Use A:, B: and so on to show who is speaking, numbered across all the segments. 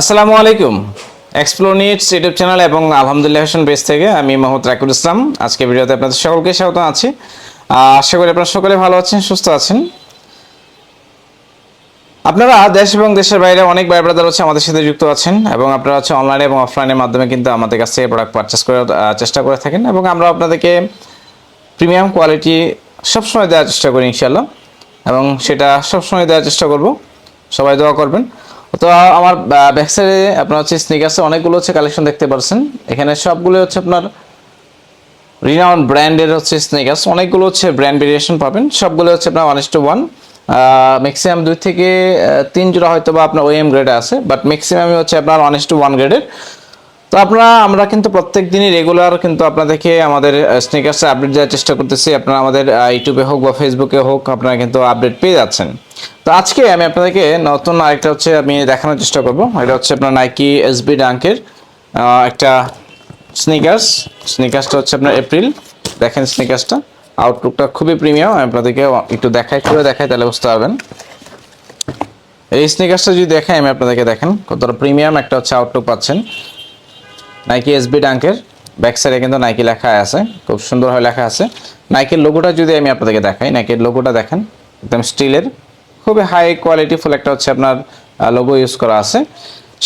A: আসসালামু আলাইকুম। Explore nits YouTube channel এবং আলহামদুলিল্লাহ হোসেন বেস থেকে আমি মোহাম্মদ রাকিবুল ইসলাম। আজকে ভিডিওতে আপনাদের সকলকে স্বাগত আছি। আশা করি আপনারা সকলে ভালো আছেন, সুস্থ আছেন। আপনারা দেশ এবং দেশের বাইরে অনেক ভাই ব্রাদার হচ্ছে আমাদের সাথে যুক্ত আছেন এবং আপনারা হচ্ছে অনলাইনে এবং অফলাইনের মাধ্যমে কিন্তু আমাদের কাছ থেকে প্রোডাক্ট পারচেস করার চেষ্টা করে থাকেন এবং আমরা আপনাদেরকে প্রিমিয়াম কোয়ালিটি সবসময় দেওয়ার চেষ্টা করি ইনশাল্লাহ এবং সেটা সবসময় দেওয়ার চেষ্টা করব। সবাই দোয়া করবেন। তো আমার ব্যাকসাইডে আপনার হচ্ছে স্নিকার্সে অনেকগুলো হচ্ছে কালেকশন দেখতে পাচ্ছেন এখানে সবগুলো হচ্ছে আপনার রিনাউন্ড ব্র্যান্ডের হচ্ছে স্নিকার্স অনেকগুলো হচ্ছে ব্র্যান্ড ভেরিয়েশন পাবেন। সবগুলো হচ্ছে আপনার ওয়ান টু ওয়ান ম্যাক্সিমাম দুই থেকে তিন জোড়া হয়তো বা আপনার ওএম গ্রেডে আছে বাট ম্যাক্সিমামই হচ্ছে আপনার ওয়ান টু ওয়ান গ্রেডের তো আপনারা, আমরা কিন্তু প্রত্যেক দিনই রেগুলার কিন্তু আপনাদেরকে আমাদের স্নিকার্সে আপডেট দেওয়ার চেষ্টা করতেছি। আপনারা আমাদের ইউটিউবে হোক বা ফেসবুকে হোক, আপনারা কিন্তু আপডেট পেয়ে যাচ্ছেন। তো আজকে আমি আপনাদেরকে নতুন আরেকটা হচ্ছে আমি দেখানোর চেষ্টা করব। এটা হচ্ছে আপনার নাইকি এসবি ডাঙ্কের একটা স্নিকার্স স্নিকার্সটা হচ্ছে আপনার এপ্রিল দেখেন স্নিকার্সটা আউটলুকটা খুবই প্রিমিয়াম আমি আপনাদেরকে একটু দেখাই করে দেখাই, তাহলে বুঝতে পারবেন। এই স্নিকার্সটা যদি দেখাই, আমি আপনাদেরকে দেখেন কতটা প্রিমিয়াম একটা হচ্ছে আউটলুক পাচ্ছেন। নাইকি এসবি ডাঙ্কের ব্যাক সাইডে কিন্তু নাইকি লেখা আছে। খুব সুন্দরভাবে লেখা আছে। নাইকের লোগোটা যদি আমি আপনাদেরকে দেখাই নাইকের লোগোটা দেখেন, একদম স্টিলের। খুবই হাই কোয়ালিটি ফুল একটা হচ্ছে আপনার লোগো ইউজ করা আছে।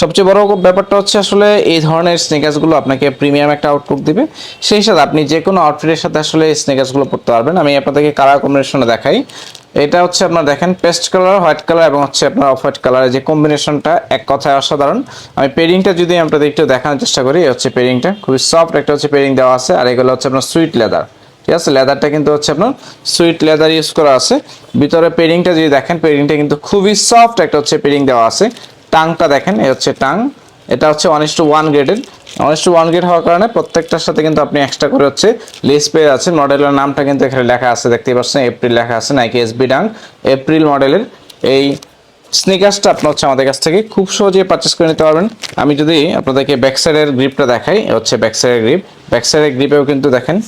A: সবচেয়ে বড় ব্যাপারটা হচ্ছে আসলে এই ধরনের স্নেকার্সগুলো আপনাকে প্রিমিয়াম একটা আউটলুক দিবে। সেই সাথে আপনি যে কোনো আউটফিটের সাথে আসলে স্নেকার্সগুলো পড়তে পারবেন। আমি আপনাদেরকে কালার কম্বিনেশনে দেখাই। এটা হচ্ছে আপনার দেখেন পেস্ট কালার হোয়াইট কালার এবং হচ্ছে আপনার অফ হোয়াইট কালারের যে কম্বিনেশনটা এক কথায় অসাধারণ। আমি পেরিংটা যদি আপনাদের একটু দেখানোর চেষ্টা করি হচ্ছে পেরিংটা খুবই সফট একটা হচ্ছে পেরিং দেওয়া আছে। আর এগুলো হচ্ছে আপনার সুইট লেদার ঠিক আছে? লেদারটা কিন্তু হচ্ছে আপনার সুইট লেদার ইউজ করা আছে। ভিতরে পেরিংটা যদি দেখেন পেরিংটা কিন্তু খুবই সফট একটা হচ্ছে পেরিং দেওয়া আছে। টাংটা দেখেন, এই হচ্ছে টাং। এটা হচ্ছে ওয়ান ইস টু ওয়ান গ্রেডের one is to one grade হওয়ার কারণে প্রত্যেকটার সাথে কিন্তু আপনি এক্সট্রা করে হচ্ছে লেস পেয়ে আছেন মডেলের নামটা কিন্তু এখানে লেখা আছে, দেখতেই পাচ্ছেন এপ্রিল লেখা আছে নাইকি এসবি ডাং এপ্রিল মডেলের এই স্নিকার্সটা আপনার হচ্ছে আমাদের কাছ থেকে খুব সহজে পারচেস করে নিতে পারবেন। আমি যদি আপনাদেরকে ব্যাক সাইডের গ্রিপটা দেখাই হচ্ছে ব্যাক সাইডের গ্রিপ ব্যাক সাইডের গ্রিপেও কিন্তু দেখেন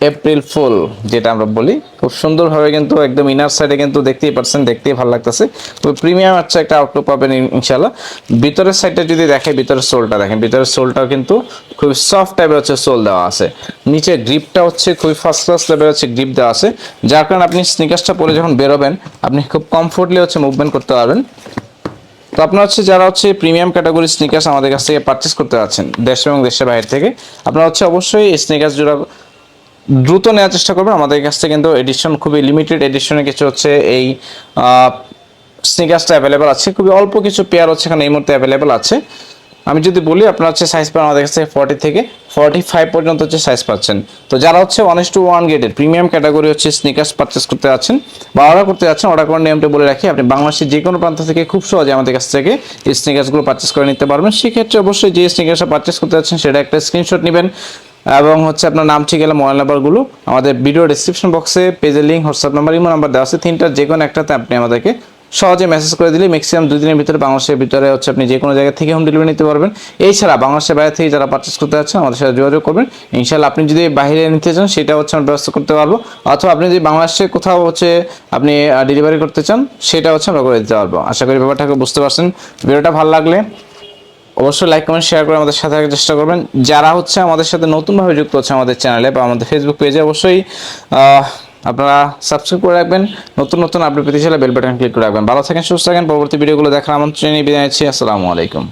A: এপ্রিল ফুল যেটা আমরা বলি। খুব সুন্দরভাবে কিন্তু একদম ইনার সাইডে কিন্তু দেখতেই পাচ্ছেন দেখতেই ভালো লাগতেছে। খুব প্রিমিয়াম হচ্ছে একটা আউটলুক পাবেন ইন- ইনশাল্লাহ ভিতরের সাইডটা যদি দেখে, ভিতরের সোলটা দেখেন। ভিতরের সোলটাও কিন্তু খুবই সফট টাইপের হচ্ছে সোল দেওয়া আছে। নিচে গ্রিপটা হচ্ছে খুবই ফার্স্ট ক্লাস লেভেল হচ্ছে গ্রিপ দেওয়া আছে। যার কারণে আপনি স্নিকার্সটা পরে যখন বেরোবেন, আপনি খুব কমফোর্টলি হচ্ছে মুভমেন্ট করতে পারবেন। তো আপনারা হচ্ছে যারা হচ্ছে প্রিমিয়াম ক্যাটাগরি স্নিকার্স আমাদের কাছ থেকে পারচেস করতে যাচ্ছেন, দেশ এবং দেশের বাইরে থেকে, আপনারা হচ্ছে অবশ্যই স্নিকার্স জোড়া দ্রুত নেওয়ার চেষ্টা করবেন। আমাদের কাছ থেকে কিন্তু এডিশন খুবই লিমিটেড এডিশনে কিছু হচ্ছে এই স্নিকার্সটা অ্যাভেলেবেল আছে। খুবই অল্প কিছু পেয়ার হচ্ছে এখানে এই মুহূর্তে অ্যাভেলেবেল আছে। আমি যদি বলি, আপনার হচ্ছে সাইজ পান আমাদের কাছে ফর্টি থেকে ফর্টি ফাইভ পর্যন্ত হচ্ছে সাইজ পাচ্ছেন। তো যারা হচ্ছে ওয়ান টু ওয়ান গেটের প্রিমিয়াম ক্যাটাগরি হচ্ছে স্নিকার্স পারচেস করতে যাচ্ছেন বা অর্ডার করতে যাচ্ছেন অর্ডার করার নিয়মটা বলে রাখি, আপনি বাংলাদেশের যে কোনো প্রান্ত থেকে খুব সহজে আমাদের কাছ থেকে এই স্নিকার্সগুলো পারচেস করে নিতে পারবেন। সেক্ষেত্রে অবশ্যই যে স্নিকার্সটা পারচেস করতে যাচ্ছেন, সেটা একটা স্ক্রিনশট নেবেন। এবং হচ্ছে আপনার নাম ঠিক ঠিকানা, মোবাইল নাম্বারগুলো আমাদের ভিডিও ডিসক্রিপশন বক্সে পেজের link WhatsApp number imo number দেওয়া আছে। তিনটার যে কোনো একটাতে আপনি আমাদেরকে সহজে মেসেজ করে দিলে ম্যাক্সিমাম দুই দিনের ভিতরে বাংলাদেশের ভিতরে হচ্ছে আপনি যে কোনো জায়গা থেকে হোম ডেলিভারি নিতে পারবেন। এছাড়া বাংলাদেশের বাইরে থেকে যারা পারচেস করতে যাচ্ছেন, আমাদের সাথে যোগাযোগ করবেন। ইনশাল্লাহ আপনি যদি বাইরে নিতে চান সেটা হচ্ছে আমরা ব্যবস্থা করতে পারব। অথবা আপনি যদি বাংলাদেশে কোথাও হচ্ছে আপনি ডেলিভারি করতে চান সেটা হচ্ছে আমরা করে দিতে পারব। আশা করি ব্যাপারটাকে বুঝতে পারছেন। ভিডিওটা ভালো লাগলে অবশ্যই লাইক কমেন্ট শেয়ার করে আমাদের সাথে থাকার চেষ্টা করবেন। যারা হচ্ছে আমাদের সাথে নতুনভাবে যুক্ত হচ্ছে আমাদের চ্যানেলে বা আমাদের ফেসবুক পেজে অবশ্যই আপনারা সাবস্ক্রাইব করে রাখবেন। নতুন নতুন আপডেট পেতে চাইলে বেল বাটন ক্লিক করে রাখবেন। ভালো থাকেন, সুস্থ থাকেন। পরবর্তী ভিডিওগুলো দেখার আমন্ত্রণ জানিয়ে বিদায় নিচ্ছি। আসসালামু আলাইকুম।